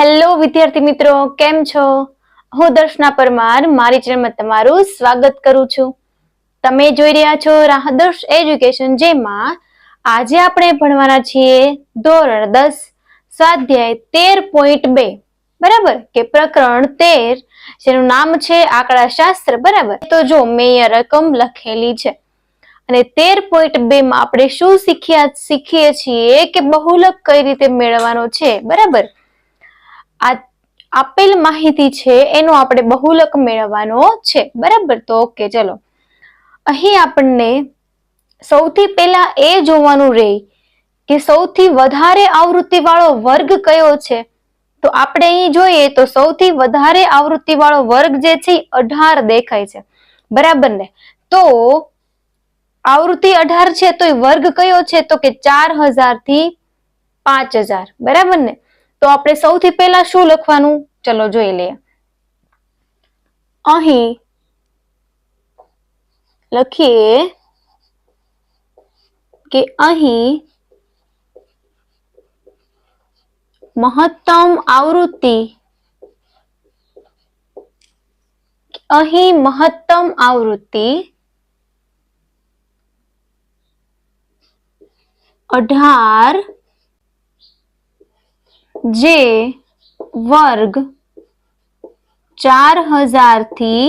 Hello વિદ્યાર્થી મિત્રો, કેમ છો? હું દર્શના પરમાર, મારી ચેનલમાં તમારું સ્વાગત કરું છું. તમે જોઈ રહ્યા છો રાહદર્શ એજ્યુકેશન, જેમાં આજે આપણે ભણવાના છીએ ધોરણ દસ, સ્વાધ્યાય તેર પોઈન્ટ બે. બરાબર? કે પ્રકરણ તેર, જેનું નામ છે આંકડા શાસ્ત્ર બરાબર? તો જો મેં અહીંયા રકમ લખેલી છે. અને તેર પોઈન્ટ બે માં આપણે શું શીખ્યા, શીખીએ છીએ કે બહુલક કઈ રીતે મેળવવાનો છે? બરાબર? આપેલ માહિતી છે, એનો આપણે બહુલક મેળવવાનો છે. બરાબર? તો ઓકે, ચલો. અહીં આપણને સૌથી પહેલા એ જોવાનું રહે કે સૌથી વધારે આવૃત્તિ વાળો વર્ગ કયો છે? તો આપણે અહીં જોઈએ તો સૌથી વધારે આવૃત્તિ વાળો વર્ગ જે છે અઢાર દેખાય છે. બરાબર ને? તો આવૃત્તિ અઢાર છે, તો વર્ગ કયો છે? તો કે ચાર હજારથી પાંચ હજાર. બરાબર ને? તો આપણે સૌથી પહેલા શું લખવાનું? ચલો જોઈ લઈએ. અહીં લખીએ કે અહીં મહત્તમ આવૃત્તિ અહીં મહત્તમ આવૃત્તિ અઢાર જે વર્ગ ચાર હજારથી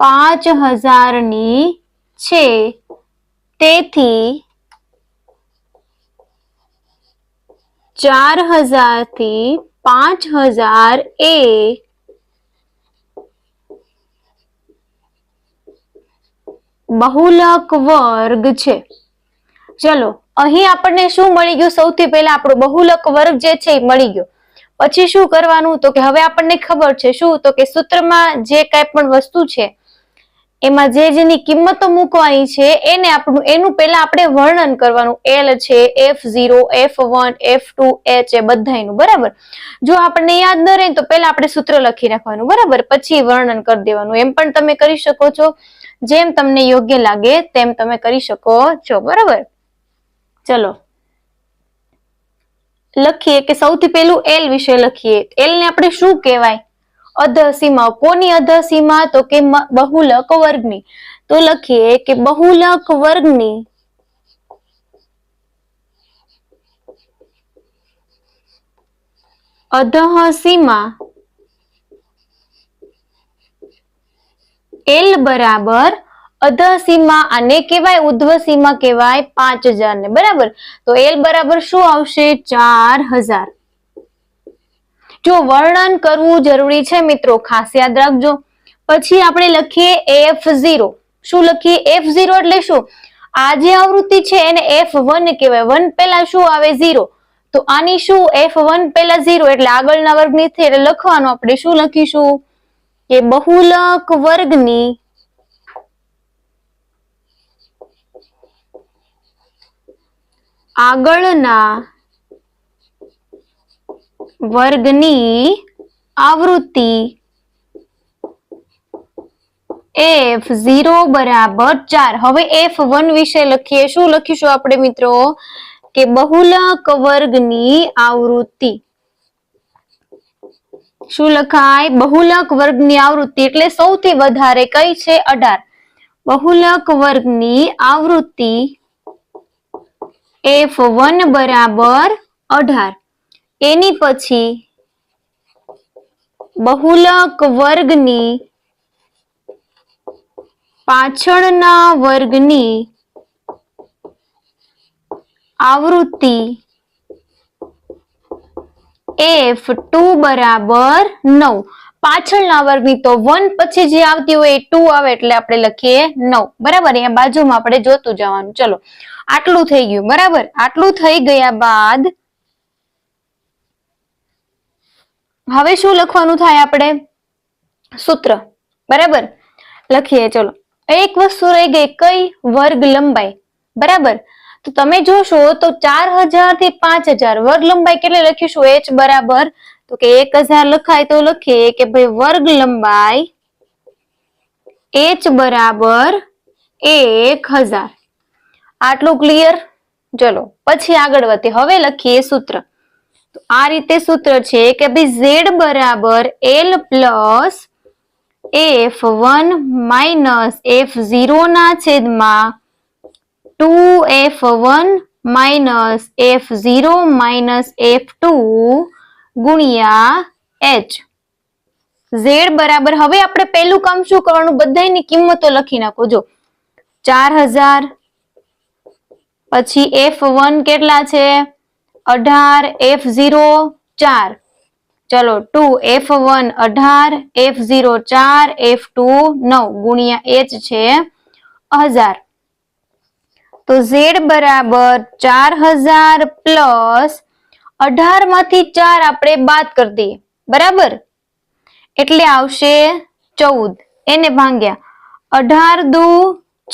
પાંચ હજારની છે. તેથી ચાર હજારથી પાંચ હજાર એ બહુલક વર્ગ છે. ચલો અહીં આપણને શું મળી ગયું? સૌથી પહેલા આપણો બહુલક વર્ગ જે છે એ મળી ગયો. પછી શું કરવાનું? તો કે હવે આપણને ખબર છે શું? તો કે સૂત્રમાં જે કાંઈ પણ વસ્તુ છે, એમાં જે જેની કિંમતો મૂકવાની છે, એને આપણું, એનું પહેલા આપણે વર્ણન કરવાનું. એલ છે F zero F one F two H એ બધાયનું, બરાબર? જો આપણને યાદ ન રહે તો પહેલા આપણે સૂત્ર લખી રાખવાનું, બરાબર? પછી વર્ણન કરી દેવાનું. એમ પણ તમે કરી શકો છો. જેમ તમને યોગ્ય લાગે, તેમ તમે કરી શકો છો, બરાબર? ચલો. લખીએ કે સૌથી પહેલું એલ વિશે લખીએ. એલ ને આપણે શું કહેવાય? અધસીમા. કોની અધસીમા? તો કે બહુલક વર્ગની. તો લખીએ કે બહુલક વર્ગની અધસીમા એલ બરાબર અધસીમા આને કહેવાય, ઉધ્વ સીમા કહેવાય પાંચ હજાર ને બરાબર? તો એલ બરાબર શું આવશે? ચાર હજાર. જો વર્ણન કરવું જરૂરી છે મિત્રો, ખાસ યાદ રાખજો. પછી આપણે લખીએ એફ ઝીરો શું લખીએ? એફ ઝીરો એટલે શું? આ જે આવૃત્તિ છે એને એફ વન કહેવાય. વન પહેલા શું આવે? ઝીરો તો આની શું? એફ વન પહેલા ઝીરો એટલે આગળના વર્ગની થઈ એટલે લખવાનું આપણે શું લખીશું? કે બહુલક વર્ગની આગળના વર્ગની આવૃત્તિ એફ ઝીરો બરાબર ચાર. હવે એફ વન વિશે લખીએ. શું લખીશું આપણે મિત્રો? કે બહુલક વર્ગની આવૃત્તિ. શું લખાય? બહુલક વર્ગની આવૃત્તિ એટલે સૌથી વધારે કઈ છે? અઢાર. બહુલક વર્ગની આવૃત્તિ એફ વન બરાબર અઢાર. એની પછી બહુલક વર્ગની પાછળના વર્ગની આવૃત્તિ એફ ટુ બરાબર નવ. પાછળના વર્ગની તો વન પછી જે આવતી હોય એ ટુ આવે એટલે આપણે લખીએ નવ. બરાબર, અહીંયા બાજુમાં આપણે જોતું જવાનું. ચલો. આટલું થઈ ગયું, બરાબર? આટલું થઈ ગયા બાદ હવે શું લખવાનું થાય આપણે? સૂત્ર, બરાબર? લખીએ, ચલો. એક વસ્તુ રહી ગઈ, કઈ વર્ગ લંબાઈ, બરાબર? તો તમે જોશો તો ચાર હજારથી પાંચ હજાર. વર્ગ લંબાઈ કેટલી લખીશું? એચ બરાબર. તો કે એક હજાર લખાય તો લખીએ કે ભાઈ વર્ગ લંબાઈ એચ બરાબર એક હજાર. આટલું ક્લિયર ચલો, પછી આગળ વધે. હવે લખીએ સૂત્ર. તો આ રીતે સૂત્ર છે કે ભાઈ ઝેડ બરાબર L plus F one minus F zero ના છેદમાં two F one minus F zero minus F two ગુણ્યા એચ ઝેડ બરાબર. હવે આપણે પહેલું કામ શું કરવાનું? બધાની કિંમતો લખી નાખો. જો, ચાર હજાર પછી એફ વન કેટલા છે? અઢાર એફ ઝીરો ચાર. ચલો ટુ એફ વન અઢાર એફ ઝીરો ચાર એફ ટુ નવ. ગુણ્યા એચ છે હજાર. તો ઝેડ બરાબર ચાર હજાર પ્લસ અઢારમાંથી ચાર આપણે બાદ કરી દઈએ. બરાબર? એટલે આવશે ચૌદ. એને ભાંગ્યા. અઢાર દુ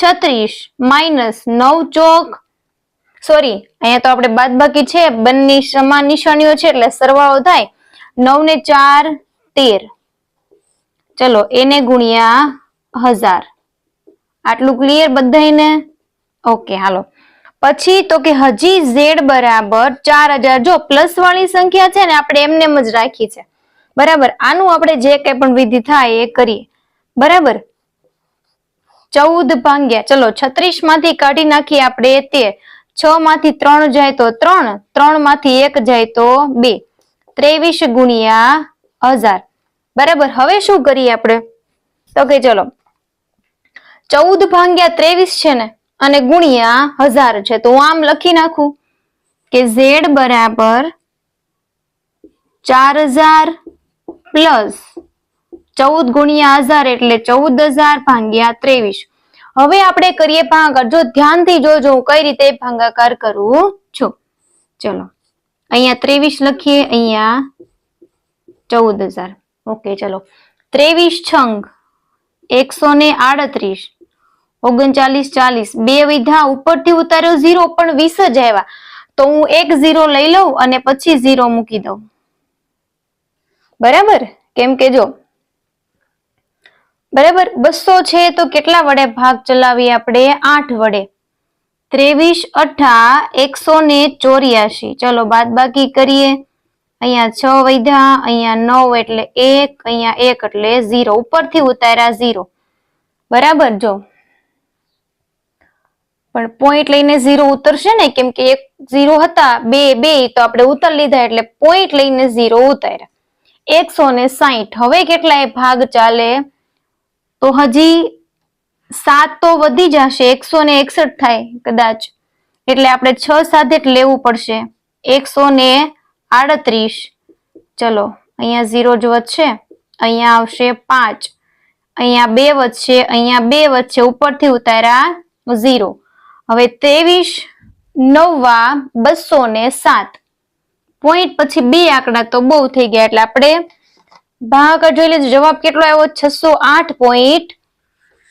છત્રીસ. માઇનસ નવ ચોક સોરી, અહીંયા તો આપણે બાદબાકી છે, બંને સમાન નિશાનીઓ છે એટલે સરવાળો થાય નવ ને ચાર, તેર. ચલો, એને ગુણ્યા હજાર. આટલું ક્લિયર બધાને ઓકે, હાલો. પછી તો કે હજી ઝેડ બરાબર ચાર હજાર. જો પ્લસ વાળી સંખ્યા છે ને, આપણે એમને એમ જ રાખી છે. બરાબર, આનું આપણે જે કઈ પણ વિધિ થાય એ કરીએ. બરાબર? ચૌદ ભાંગ્યા. ચલો છત્રીસમાંથી કાઢી નાખીએ આપણે તેર છ માંથી ત્રણ જાય તો ત્રણ ત્રણમાંથી એક જાય તો બે. ત્રેવીસ ગુણ્યા હજાર. બરાબર? હવે શું કરીએ આપણે? તો કે ચલો, ચૌદ ભાંગ્યા ત્રેવીસ છે ને, અને ગુણ્યા હજાર છે. તો હું આમ લખી નાખું કે ઝેડ બરાબર ચાર હજાર પ્લસ ચૌદ ગુણ્યા હજાર એટલે ચૌદ હજાર ભાંગ્યા ત્રેવીસ. હવે આપણે કરીએ ભાગાકાર જો ધ્યાનથી જોજો, હું કઈ રીતે ભાગાકાર કરું છું. ચલો, અહીંયા ત્રેવીસ લખીએ, અહીંયા ચૌદ હજાર ઓકે, ચલો. ત્રેવીસ છંગ, એકસો ને આડત્રીસ, ઓગણચાલીસ ચાલીસ. બે વિધા ઉપરથી ઉતાર્યો ઝીરો, પણ વીસ જ આવ્યા. તો હું એક ઝીરો લઈ લઉં અને પછી ઝીરો મૂકી દઉં. બરાબર? કેમ કે જો બરાબર? બસો છે તો કેટલા વડે ભાગ ચલાવીએ આપણે? આઠ વડે. ત્રેવીસ અઠા એકસો ને ચોર્યાસી ચલો બાદ બાકી કરીએ. અહીંયા છ વૈધા, અહીંયા નવ એટલે એક, અહીંયા એક એટલે ઝીરો. ઉપરથી ઉતાર્યા ઝીરો. બરાબર જો? પણ પોઈન્ટ લઈને ઝીરો ઉતરશે ને, કેમ કે એક ઝીરો હતા, બે બે, તો આપણે ઉતર લીધા એટલે પોઈન્ટ લઈને ઝીરો ઉતાર્યા. એકસો ને સાહીઠ. હવે કેટલા ભાગ ચાલે? તો હજી સાત તો વધી જશે, એકસો ને એકસઠ થાય કદાચ. એટલે આપણે છ સાથે લેવું પડશે. એકસો ને આડત્રીસ. ચલો, અહીંયા ઝીરો જ વધશે, અહીંયા આવશે પાંચ. અહીંયા બે વધશે, અહીંયા બે વધશે, ઉપરથી ઉતાર્યા ઝીરો. હવે ત્રેવીસ નવવા બસો ને સાત. પોઈન્ટ પછી બે આંકડા તો બહુ થઈ ગયા, એટલે આપણે ભાગાકાર જોઈ લેજો જવાબ કેટલો આવ્યો? છસો આઠ પોઈન્ટ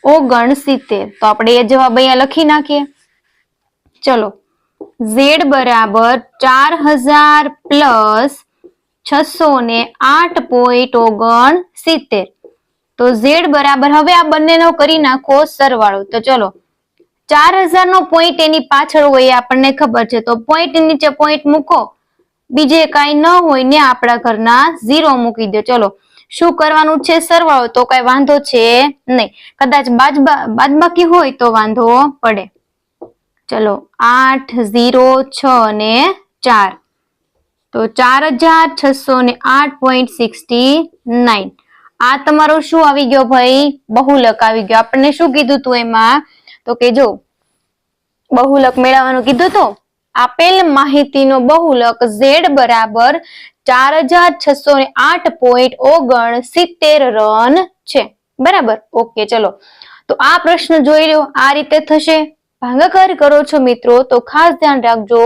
ઓગણ સિત્તેર તો આપણે એ જવાબ અહીંયા લખી નાખીએ. ચલો. ઝેડ બરાબર ચાર હજાર પ્લસ છસો ને આઠ પોઈન્ટ ઓગણ સિત્તેર તો ઝેડ બરાબર હવે આ બંનેનો કરી નાખો સરવાળો. તો ચલો. ચાર હજાર નો પોઈન્ટ એની પાછળ હોય આપણને ખબર છે. તો પોઈન્ટ નીચે પોઈન્ટ મૂકો. બીજે કાંઈ ન હોય ને આપણા ઘરના ઝીરો મૂકી દો. ચલો, શું કરવાનું છે સરવાળો? તો કઈ વાંધો છે નહીં. કદાચ બાદબાકી હોય તો વાંધો પડે. ચલો, આઠ, ઝીરો, છ ને ચાર. તો ચાર હજાર છસો ને આઠ પોઈન્ટ સિક્સટી નાઇન. આ તમારો શું આવી ગયો ભાઈ? બહુલક આવી ગયો. આપણને શું કીધું તું એમાં? તો કે જો, બહુલક મેળવવાનું કીધું તો? આપેલ માહિતીનો બહુલક ઝેડ બરાબર ચાર હજાર છસો આઠ પોઈન્ટ ઓગણ સિત્તેર રન છે. બરાબર? ઓકે, ચલો. તો આ પ્રશ્ન જોઈ લો આ રીતે થશે. ભાગાકાર કરો છો મિત્રો, તો ખાસ ધ્યાન રાખજો.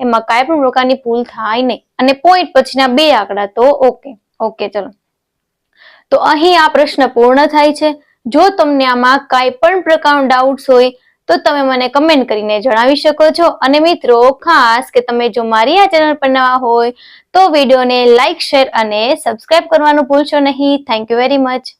એમાં કાંઈ પણ પ્રકારની ભૂલ થાય નહીં. અને પોઈન્ટ પછીના બે આંકડા તો ઓકે. ઓકે, ચલો. તો અહીં આ પ્રશ્ન પૂર્ણ થાય છે. જો તમને આમાં કાંઈ પણ પ્રકારનો ડાઉટ્સ હોય તો તમે મને કમેન્ટ કરીને જણાવી શકો છો. અને મિત્રો, ખાસ કે તમે જો મારી આ ચેનલ પર નવા હોય, તો વિડીયોને લાઇક શેર અને સબસ્ક્રાઇબ કરવાનું ભૂલશો નહીં. Thank you very much